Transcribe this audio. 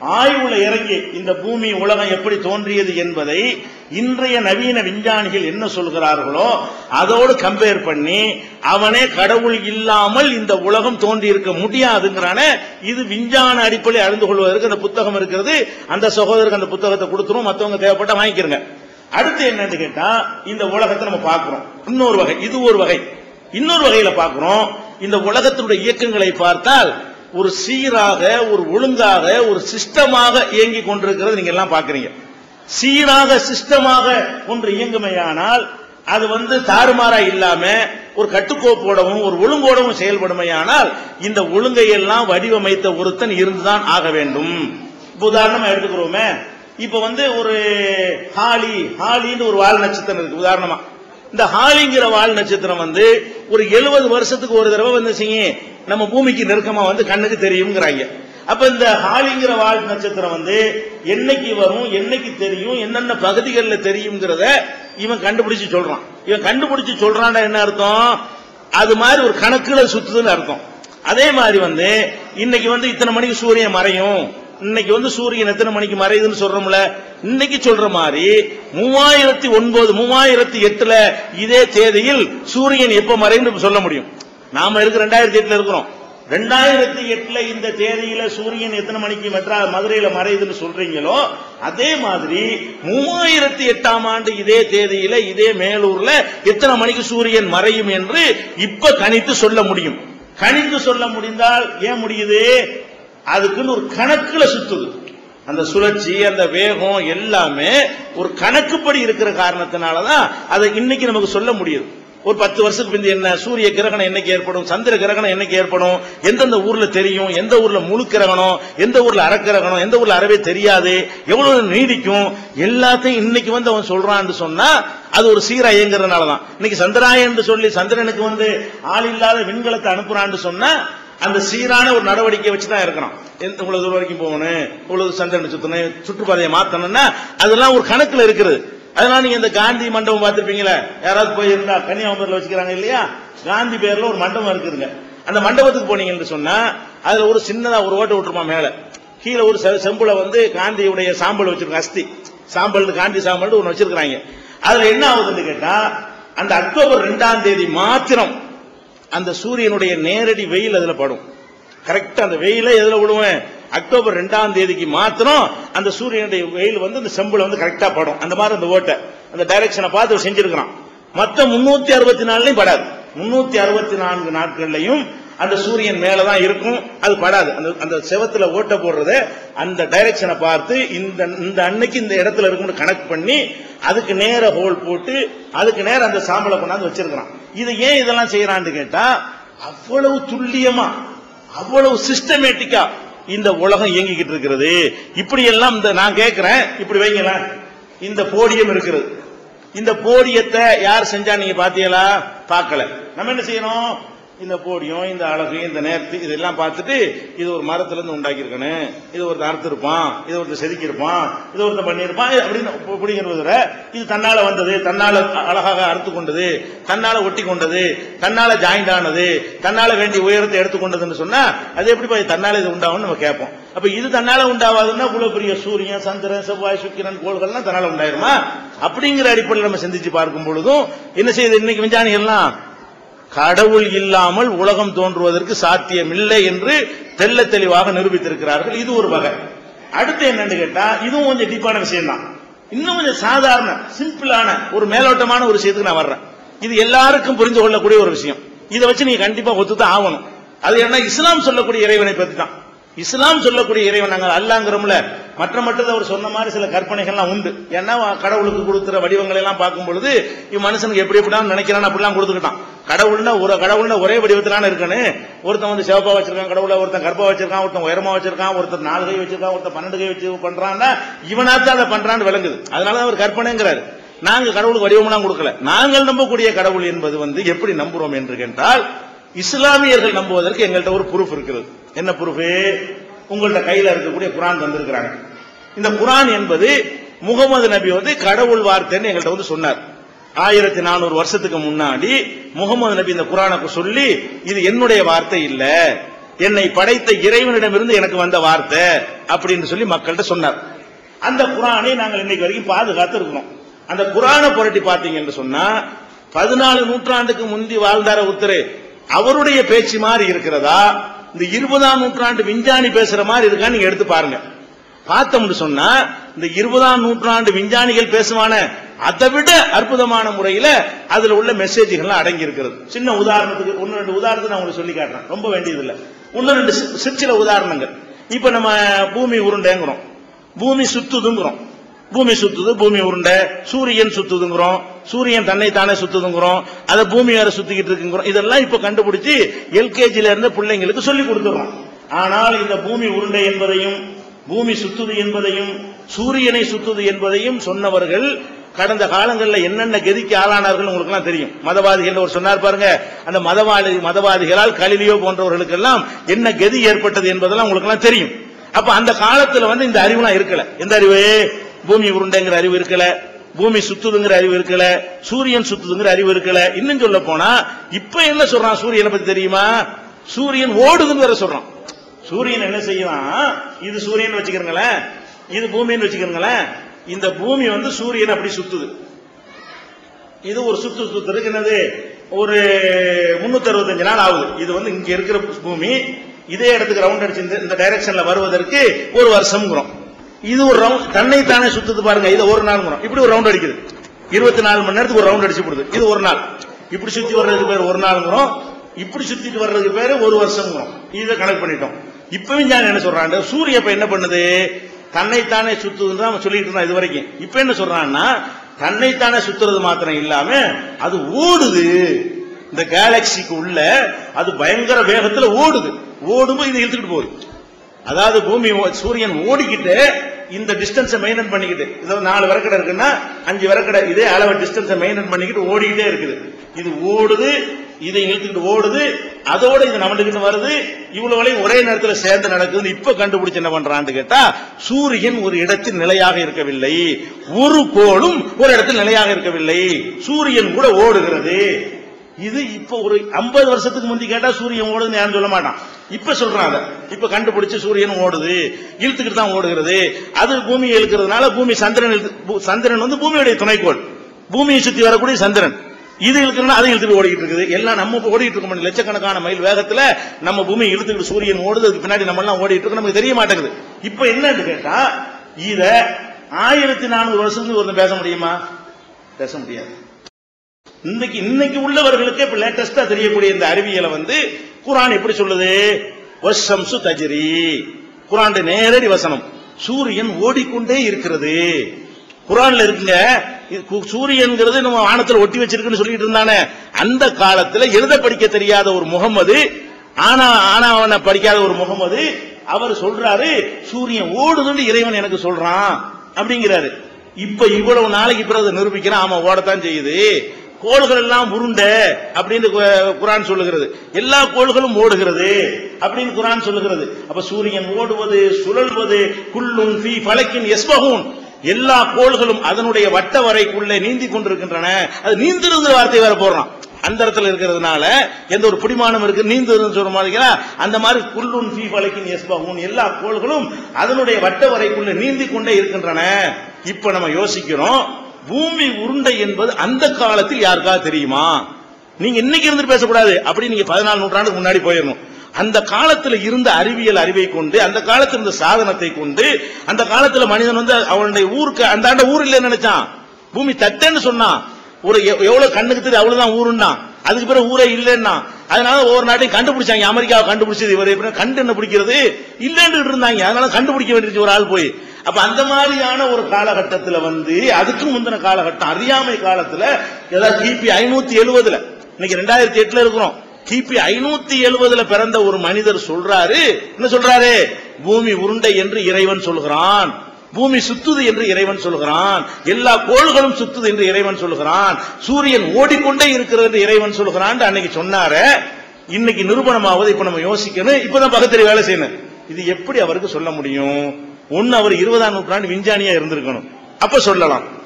ஆய்வுல இறங்கி இந்த பூமி உலகம் எப்படி தோன்றியது என்பதை இன்றைய நவீன விஞ்ஞானிகள் என்ன சொல்கிறார்களோ அதோடு கம்பேர் பண்ணி அவனே கடவுள் இல்லாமல் இந்த உலகம் தோன்றி இருக்க முடியாதுங்கிறான. இது விஞ்ஞான அடிப்படையில் அறிந்து கொள்வதற்கு அந்த புத்தகம் இருக்கிறது. அந்த சகோதரருக்கு அந்த புத்தகத்தை கொடுத்துரும். மற்றவங்க தேவைப்பட்ட வாங்கிக்கிறங்க. அடுத்து என்னன்னு கேட்டா இந்த உலகத்தை நம்ம பார்க்கிறோம். இன்னொரு வகை இது ஒரு வகை. இன்னொரு வகையில பார்க்கிறோம். இந்த உலகத்தினுடைய இயக்கங்களை பார்த்தால் ஒரு சீராக ஒரு ஒழுங்காக ஒரு சிஸ்டமாக இயங்கி கொண்டிருக்கிறது நீங்க எல்லாம் பாக்குறீங்க. சீராக சிஸ்டமாக ஒன்று இயங்குமையானால் அது வந்து தாறுமாறா இல்லாம ஒரு கட்டுக்கோப்போடவும் ஒரு ஒழுங்கோடவும் செயல்படுமையானால் இந்த ஒழுங்கை எல்லாம் வடிவமைத்த ஒருத்தன் இருந்துதான் ஆக வேண்டும். இப்ப உதாரணமா எடுத்துக்கிறோமே. இப்ப வந்து ஒரு ஹாலி ஹாலின்னு ஒரு வால் நட்சத்திரம் இருக்கு உதாரணமா. இந்த ஹாலிங்கிற வால் நட்சத்திரம் வந்து ஒரு எழுபது வருஷத்துக்கு ஒரு தடவை வந்து நம்ம பூமிக்கு நெருக்கமா வந்து கண்ணுக்கு தெரியுங்கிறாங்க அப்ப இந்த ஹாலிங்கிற வால் நட்சத்திரம் வந்து என்னைக்கு வரும் என்னைக்கு தெரியும் என்னென்ன பகுதிகளில் தெரியுங்கிறத இவன் கண்டுபிடிச்சு சொல்றான். இவன் கண்டுபிடிச்சு சொல்றான்டா என்ன அர்த்தம்? அது மாதிரி ஒரு கணக்குல சுத்துதுன்னு அர்த்தம். அதே மாதிரி வந்து இன்னைக்கு வந்து இத்தனை மணிக்கு சூரியன் மறையும். இன்னைக்கு வந்து சூரியன் எத்தனை மணிக்கு மறையுதுன்னு சொல்றோம்ல? இன்னைக்கு சொல்ற மாதிரி மூவாயிரத்தி ஒன்பது மூவாயிரத்தி எட்டுல இதே தேதியில் சூரியன் எப்ப மறைன்னு சொல்ல முடியும். நாம இருக்கு ரெண்டாயிரத்தி எட்டுல இருக்கிறோம்? ரெண்டாயிரத்தி எட்டுல இந்த தேதியில சூரியன் எத்தனை மணிக்கு மெட்ரா மதுரையில மறையுதுன்னு சொல்றீங்களோ அதே மாதிரி மூவாயிரத்தி எட்டாம் ஆண்டு இதே தேதியில இதே மேலூர்ல எத்தனை மணிக்கு சூரியன் மறையும் என்று இப்ப கணித்து சொல்ல முடியும். கணித்து சொல்ல முடிந்தால் ஏன் முடியுது? அதுக்குன்னு ஒரு கணக்குல சுத்துது. அந்த சுழற்சி அந்த வேகம் எல்லாமே ஒரு கணக்குப்படி இருக்கிற காரணத்தினாலதான் அதை இன்னைக்கு நமக்கு சொல்ல முடியுது. ஒரு பத்து வருஷத்துக்கு பிந்தி என்ன சூரிய கிரகணம் என்னைக்கு ஏற்படும் சந்திர கிரகணம் என்னைக்கு ஏற்படும் எந்தெந்த ஊர்ல தெரியும் எந்த ஊர்ல முழு கிரகணம் எந்த ஊர்ல அறக்கிரகணம் எந்த ஊர்ல அறவே தெரியாது எவ்வளவு நீடிக்கும் எல்லாத்தையும் இன்னைக்கு வந்து அவன் சொல்றான்னு சொன்னா அது ஒரு சீரா இயங்குறதுனாலதான் இன்னைக்கு சந்திராயன் சொல்லி சந்திரனுக்கு வந்து ஆள் இல்லாத விண்கலத்தை அனுப்புறான்னு சொன்னா அந்த சீரான ஒரு நடவடிக்கை வச்சு தான் இருக்கிறோம் எந்த இவ்வளவு தூரம் வரைக்கும் போகணும் இவ்வளவு சந்திரன் சுத்தணும் சுற்றுப்பாதையை மாத்தணும்னா அதெல்லாம் ஒரு கணக்குல இருக்குது. அதனால நீங்க இந்த காந்தி மண்டபம் பார்த்திருப்பீங்களா? யாராவது போயிருந்தா கன்னியாகுமரியில் வச்சுக்கிறாங்க இல்லையா? காந்தி பேர்ல ஒரு மண்டபம் இருக்குதுங்க. அந்த மண்டபத்துக்கு போனீங்கன்னு சொன்னா அதுல ஒரு சின்னதா ஒரு ஓட்டை விட்டுருமா மேல? கீழே ஒரு செ- செம்புல வந்து காந்தியுடைய சாம்பல் வச்சிருக்காங்க அஸ்தி. சாம்பல் காந்தி சாம்பல் ஒன்று வச்சிருக்கிறாங்க. அதுல என்ன ஆகுதுன்னு கேட்டா அந்த அக்டோபர் ரெண்டாம் தேதி மாத்திரம் அந்த சூரியனுடைய நேரடி வெயில் அதுல படும். கரெக்டா அந்த வெயில எதுல விடுவேன்? அக்டோபர் ரெண்டாம் தேதிக்கு மாத்திரம் அந்த சூரியனுடைய வெயில் வந்து அந்த செம்புல வந்து கரெக்டா படும். அந்த மாதிரி அந்த ஓட்டை அந்த டைரக்ஷனை பார்த்து செஞ்சிருக்கிறான். மத்த முன்னூத்தி அறுபத்தி நாலுலையும் படாது. முன்னூத்தி அறுபத்தி நான்கு நாட்கள்லையும் அந்த சூரியன் மேலதான் இருக்கும். அது படாது. அந்த அந்த செவத்துல ஓட்ட போடுறத அந்த டைரக்ஷனை பார்த்து இந்த இந்த அன்னைக்கு இந்த இடத்துல இருக்கும்னு கணக்கு பண்ணி அதுக்கு நேர ஹோல் போட்டு அதுக்கு நேரம் அந்த சாம்பலை கொண்டாந்து வச்சிருக்கிறான். இது ஏன் இதெல்லாம் செய்யறான்னு கேட்டா அவ்வளவு துல்லியமா அவ்வளவு சிஸ்டமேட்டிக்கா இந்த உலகம் இயங்கிக்கிட்டு இருக்கிறது. இப்படி எல்லாம் இந்த நான் கேட்கிறேன் இப்படி வைங்களேன். இந்த போடியம் இருக்கிறது இந்த போடியத்தை யார் செஞ்சா நீங்க பாத்தீங்களா? பார்க்கல. நம்ம என்ன செய்யணும்? இந்த போடியும் இந்த அழகு இந்த நேர்த்தி இதெல்லாம் பார்த்துட்டு இது ஒரு மரத்துலேருந்து உண்டாக்கியிருக்கணும். இது ஒருத்தர் அறுத்திருப்பான் இது ஒருத்தர் செதுக்கியிருப்பான் இது ஒருத்தர் பண்ணியிருப்பான் இது அப்படின்னு பு- இது தன்னால் வந்தது தன்னால் அழகாக அறுத்து கொண்டது தன்னால் ஒட்டி கொண்டது தன்னால் ஜாயிண்ட் ஆனது தன்னால் வேண்டிய உயரத்தை எடுத்துக்கொண்டதுன்னு சொன்னால் அது எப்படி போய் தன்னால் இது உண்டாகும்னு நம்ம கேட்போம். அப்போ இது தன்னால் உண்டாவாதுன்னா இவ்வளோ பெரிய சூரியன் சந்திரன் செவ்வாய் சுக்கிரன் கோள்கள்லாம் தன்னால் உண்டாயிருமா? அப்படிங்கிற அடிப்படையில் நம்ம சிந்திச்சு பார்க்கும் பொழுதும் என்ன செய்யுது இன்னைக்கு விஞ்ஞானிகள்லாம் கடவுள் இல்லாமல் உலகம் தோன்றுவதற்கு சாத்தியமில்லை என்று தெள்ள தெளிவாக நிரூபித்திருக்கிறார்கள். இது ஒரு வகை. அடுத்து என்னன்னு கேட்டா இதுவும் கொஞ்சம் டீப்பான விஷயம் தான் இன்னும் கொஞ்சம் சாதாரண சிம்பிளான ஒரு மேலோட்டமான ஒரு விஷயத்துக்கு நான் வர்றேன். இது எல்லாருக்கும் புரிந்து கொள்ளக்கூடிய ஒரு விஷயம். இதை வச்சு நீங்க கண்டிப்பா ஒத்துதான் ஆகணும். அது என்ன இஸ்லாம் சொல்லக்கூடிய இறைவனை பத்தி தான் இஸ்லாம் சொல்லக்கூடிய இறைவன் நாங்கள் அல்லாங்கிறோம்ல. மற்ற மற்றது அவர் சொன்ன மாதிரி சில கற்பனைகள்லாம் உண்டு. ஏன்னா கடவுளுக்கு கொடுக்குற வடிவங்களை எல்லாம் பார்க்கும் பொழுது இவன் மனுஷனுக்கு எப்படி எப்படிலாம் நினைக்கிறான் அப்படிலாம் கொடுத்துக்கிட்டான். கடவுள்னா ஒரு கடவுள்னா ஒரே வடிவத்திலான இருக்கணும் ஒருத்தன் வந்து சிவப்பா வச்சிருக்கான் கடவுளை ஒருத்தன் கற்பா வச்சிருக்கான் ஒருத்தன் உயரமா வச்சிருக்கான் ஒருத்தன் நாலு கை வச்சிருக்கான் ஒருத்தன் பன்னெண்டு கை வச்சு பண்றான்னா இவனாத்தான் அதை பண்றான்னு விளங்குது. அதனால அவர் கற்பனைங்கிறாரு. நாங்க கடவுளுக்கு வடிவமெல்லாம் கொடுக்கல. நாங்கள் நம்பக்கூடிய கடவுள் என்பது வந்து எப்படி நம்புறோம் என்று கேட்டால் இஸ்லாமியர்கள் நம்புவதற்கு எங்கள்கிட்ட ஒரு ப்ரூஃப் இருக்குது. என்ன ப்ரூஃபு உங்கள்ட்ட கையில இருக்கக்கூடிய குரான் தந்திருக்கிறாங்க. இந்த குரான் என்பது முகமது நபி வந்து கடவுள் வார்த்தைன்னு எங்கள்கிட்ட வந்து சொன்னார். ஆயிரத்தி நானூறு வருஷத்துக்கு முன்னாடி முகமது நபி இந்த குரானுக்கு சொல்லி இது என்னுடைய வார்த்தை இல்ல என்னை படைத்த இறைவனிடமிருந்து எனக்கு வந்த வார்த்தை அப்படின்னு சொல்லி மக்கள்கிட்ட சொன்னார். அந்த குரானை நாங்கள் இன்னைக்கு வரைக்கும் பாதுகாத்து இருக்கிறோம். அந்த குரானை புரட்டி பார்த்தீங்கன்னு சொன்னா பதினாலு நூற்றாண்டுக்கு முந்தி வாழ்ந்தார உத்தரு அவருடைய பேச்சு மாதிரி இருக்கிறதா? இந்த இருபதாம் நூற்றாண்டு விஞ்ஞானி பேசுற மாதிரி இருக்கான்னு நீங்க எடுத்து பாருங்க. பார்த்தோம்னு சொன்னா இந்த இருபதாம் நூற்றாண்டு விஞ்ஞானிகள் பேசுவான அதை விட அற்புதமான முறையில அதுல உள்ள மெசேஜ்கள் அடங்கி இருக்கிறது சின்ன உதாரணத்துக்கு ஒன்னு ரெண்டு உதாரணத்தை நான் உங்களுக்கு சொல்லி காட்டுறேன். ரொம்ப வேண்டியது இல்ல ஒன்னு ரெண்டு சி- சிற்சில உதாரணங்கள். இப்ப நம்ம பூமி உருண்டைங்கிறோம். பூமி சுத்துதுங்கிறோம். பூமி சுத்துது பூமி உருண்டை. சூரியன் சுத்துதுங்கிறோம். சூரியன் தன்னை தானே சுத்துதுங்கிறோம். அதை பூமி வேற சுத்திக்கிட்டு இருக்குங்கிறோம். இதெல்லாம் இப்ப கண்டுபிடிச்சு எல்கேஜில இருந்த பிள்ளைங்களுக்கு சொல்லி கொடுத்துறோம் ஆனால் இந்த பூமி உருண்டை என்பதையும் பூமி சுத்துது என்பதையும் சூரியனை சுத்துது என்பதையும் சொன்னவர்கள் கடந்த காலங்களில் என்னென்ன கதிக்கு ஆளானார்கள் உங்களுக்கு எல்லாம் தெரியும். மதவாதிகள் ஒரு சொன்னார் பாருங்க அந்த மதவாதி மதவாதிகளால் கலிலியோ போன்றவர்களுக்கெல்லாம் என்ன கதி ஏற்பட்டது என்பதெல்லாம் உங்களுக்கு எல்லாம் தெரியும். அப்ப அந்த காலத்துல வந்து இந்த அறிவுலாம் இருக்கல. எந்த அறிவு? பூமி உருண்டைங்கிற அறிவு இருக்கல பூமி சுத்துதுங்கிற அறிவு இருக்கல சூரியன் சுத்துதுங்கிற அறிவு இருக்கல. இன்னும் சொல்ல போனா இப்ப என்ன சொல்றான் சூரியனை பத்தி தெரியுமா? சூரியன் ஓடுதுன்னு வேற சொல்றான். சூரியன் என்ன செய்யலாம் இது சூரியன் வச்சுக்கிறீங்களேன். இது பூமின்னு வச்சுக்கோங்களேன். இந்த பூமி வந்து சூரியன் அப்படி சுத்துது. இது ஒரு சுத்து சுத்துறதுக்கு என்னது? ஒரு முன்னூத்தி அறுபத்தஞ்சு நாள் ஆகுது. இது வந்து இங்க இருக்கிற பூமி இதே இடத்துக்கு ரவுண்ட் அடிச்சு இந்த- இந்த டைரக்ஷன்ல வருவதற்கு ஒரு வருஷம்ங்கிறோம். இது ஒரு ரவுண்ட் தன்னை தானே சுத்துது பாருங்க. இது ஒரு நாள்ங்கிறோம். இப்படி ஒரு ரவுண்ட் அடிக்குது. இருபத்தி நாலு மணி நேரத்துக்கு ஒரு ரவுண்ட் அடிச்சு போடுது. இது ஒரு நாள். இப்படி சுத்தி வர்றதுக்கு பேர் ஒரு நாள்ங்கிறோம். இப்படி சுத்திட்டு வர்றதுக்கு பேரு ஒரு வருஷம்ங்கிறோம். இதை கணக்கு பண்ணிட்டோம். இப்பவும் ஞானம் என்ன சொல்றாங்க சூரிய இப்ப என்ன பண்ணுது? தன்னைத்தானே சுத்துதுன்னு தான் அவன் சொல்லிட்டு இருந்தான் இது வரைக்கும் இப்ப என்ன சொல்றான்னா தன்னைத்தானே சுத்துறது மாத்திரம் இல்லாம அது ஓடுது. இந்த கேலக்சிக்கு உள்ள அது பயங்கர வேகத்துல ஓடுது. ஓடும்போது இது இழுத்துக்கிட்டு போகுது. அதாவது பூமி ஓ- சூரியன் ஓடிக்கிட்டு இந்த டிஸ்டன்ஸை மெயின்டைன் பண்ணிக்கிட்டு இதோ நாலு விறக்கடை இருக்குன்னா அஞ்சு விறக்கடை இதே அளவு டிஸ்டன்ஸை மெயின்டைன் பண்ணிக்கிட்டு ஓடிக்கிட்டே இருக்குது. இது ஓடுது இதை இழுத்துக்கிட்டு ஓடுது. அதோட இது நம்மகிட்ட வருது. இவ்வளவு ஒரே நேரத்தில் சேர்ந்து நடக்குது இப்ப கண்டுபிடிச்சு என்ன பண்றான்னு கேட்டா சூரியன் ஒரு இடத்தில் நிலையாக இருக்கவில்லை. ஒரு கோளும் ஒரு இடத்தில் நிலையாக இருக்கவில்லை. சூரியன் கூட ஓடுகிறது. இது இப்ப ஒரு 50 வருஷத்துக்கு முந்தி கேட்டா சூரியன் ஓடுதுன்னு யாரும் சொல்ல மாட்டான். இப்ப சொல்றான் அதை. இப்ப கண்டுபிடிச்சு சூரியன் ஓடுது. இழுத்துக்கிட்டு தான் ஓடுகிறது. அது பூமியை இழுக்கிறதுனால பூமி சந்திரன் இழுத்து- சந்திரன் வந்து பூமியுடைய துணைக்கோள். பூமியை சுத்தி வரக்கூடிய சந்திரன். இது இழுக்கிறனா அதை இழுத்துட்டு ஓடிக்கிட்டு இருக்குது. எல்லாம் நம்ம ஓடிட்டு இருக்கோம் லட்சக்கணக்கான மைல் வேகத்துல நம்ம பூமி இழுத்துக்கிட்டு சூரியன் ஓடுது அதுக்கு பின்னாடி நம்ம எல்லாம் ஓடிட்டு இருக்கோம் நமக்கு தெரிய மாட்டேங்குது. இப்ப என்னன்னு கேட்டா இத ஆயிரத்தி நானூறு வருஷத்துக்கு ஒருத்தன் பேச முடியுமா? பேச முடியாது. இன்னைக்கு இன்னைக்கு உள்ளவர்களுக்கு இப்ப லேட்டஸ்டா தெரியக்கூடிய இந்த அறிவியலை வந்து குரான் எப்படி சொல்லுது? வசம்சு தஜிரி. குரான் நேரடி வசனம். சூரியன் ஓடிக்கொண்டே இருக்கிறது. குரான்ல இருக்குங்க. இது கு- சூரியன்கிறது நம்ம வானத்தில் ஒட்டி வச்சிருக்குன்னு சொல்லிட்டு இருந்தானே. அந்த காலத்துல எழுத படிக்க தெரியாத ஒரு முகமது ஆனா ஆனா அவனை படிக்காத ஒரு முகமது அவர் சொல்றாரு சூரியன் ஓடுதுன்னு இறைவன் எனக்கு சொல்றான் அப்படிங்கிறாரு. இப்ப இவ்வளவு நாளைக்கு பிறகு நிரூபிக்கிறான். ஆமா ஓடத்தான் செய்யுது. கோள்கள் எல்லாம் உருண்ட அப்படின்னு கு- குரான் சொல்லுகிறது. எல்லா கோள்களும் ஓடுகிறது அப்படின்னு குரான் சொல்லுகிறது. அப்ப சூரியன் ஓடுவது சுழல்வது குள்ளும் பி பலக்கின் எஸ்பகூன் எல்லா கோள்களும் அதனுடைய வட்ட வரைக்குள்ளே நீந்தி கொண்டிருக்கின்றன. அது நீந்திருந்து வார்த்தை வேற போடுறான். அந்த இடத்துல இருக்கிறதுனால எந்த ஒரு பிடிமானம் இருக்கு நீந்துன்னு சொல்ற மாதிரி அந்த மாதிரி குல்லுன் ஃபீ வலைக்கின் எஸ்பாகும் எல்லா கோள்களும் அதனுடைய வட்ட வரைக்குள்ள நீந்தி கொண்டே இருக்கின்றன. இப்ப நம்ம யோசிக்கிறோம் பூமி உருண்டை என்பது அந்த காலத்தில் யாருக்காவது தெரியுமா? நீங்க இன்னைக்கு இருந்து பேசக்கூடாது. அப்படி நீங்க பதினாலு நூற்றாண்டுக்கு முன்னாடி போயிடணும். அந்த காலத்தில் இருந்த அறிவியல் அறிவை கொண்டு அந்த காலத்தில் இருந்த சாதனத்தை கொண்டு அந்த காலத்தில் மனிதன் வந்து அவனுடைய ஊருக்கு அந்த ஆண்ட ஊர் இல்லைன்னு நினைச்சான். பூமி தட்டேன்னு சொன்னான். ஒரு எவ்வளவு கண்ணுக்கு தெரியும் அவ்வளவுதான் ஊருன்னா. அதுக்கு பிறகு ஊரே இல்லைன்னா. அதனால ஒவ்வொரு நாட்டையும் கண்டுபிடிச்சாங்க. அமெரிக்காவை கண்டுபிடிச்சது இவர். கண்டு என்ன பிடிக்கிறது? இல்லைன்னு இருந்தாங்க. அதனால கண்டுபிடிக்க வேண்டியது ஒரு ஆள் போய். அப்ப அந்த மாதிரியான ஒரு காலகட்டத்துல வந்து அதுக்கு முந்தின காலகட்டம் அறியாமை காலத்துல ஏதாவது கிபி ஐநூத்தி எழுபதுல இன்னைக்கு ரெண்டாயிரத்தி எட்டுல இருக்கிறோம். கிபி ஐநூத்தி எழுவதுல பிறந்த ஒரு மனிதர் சொல்றாரு. என்ன சொல்றாரு? பூமி உருண்டை என்று இறைவன் சொல்கிறான். பூமி சுத்துது என்று இறைவன் சொல்கிறான். எல்லா கோள்களும் சுத்துது என்று இறைவன் சொல்கிறான். சூரியன் ஓடிக்கொண்டே இருக்கிறது என்று இறைவன் சொல்கிறான். அன்னைக்கு சொன்னார இன்னைக்கு நிரூபணமாவது இப்ப நம்ம யோசிக்கணும். இப்பதான் பக்கத்தில் வேலை செய்யணும். இது எப்படி அவருக்கு சொல்ல முடியும்? ஒன்னு அவர் இருபதாம் நூற்றாண்டு விஞ்ஞானியா இருந்திருக்கணும். அப்ப சொல்லலாம்.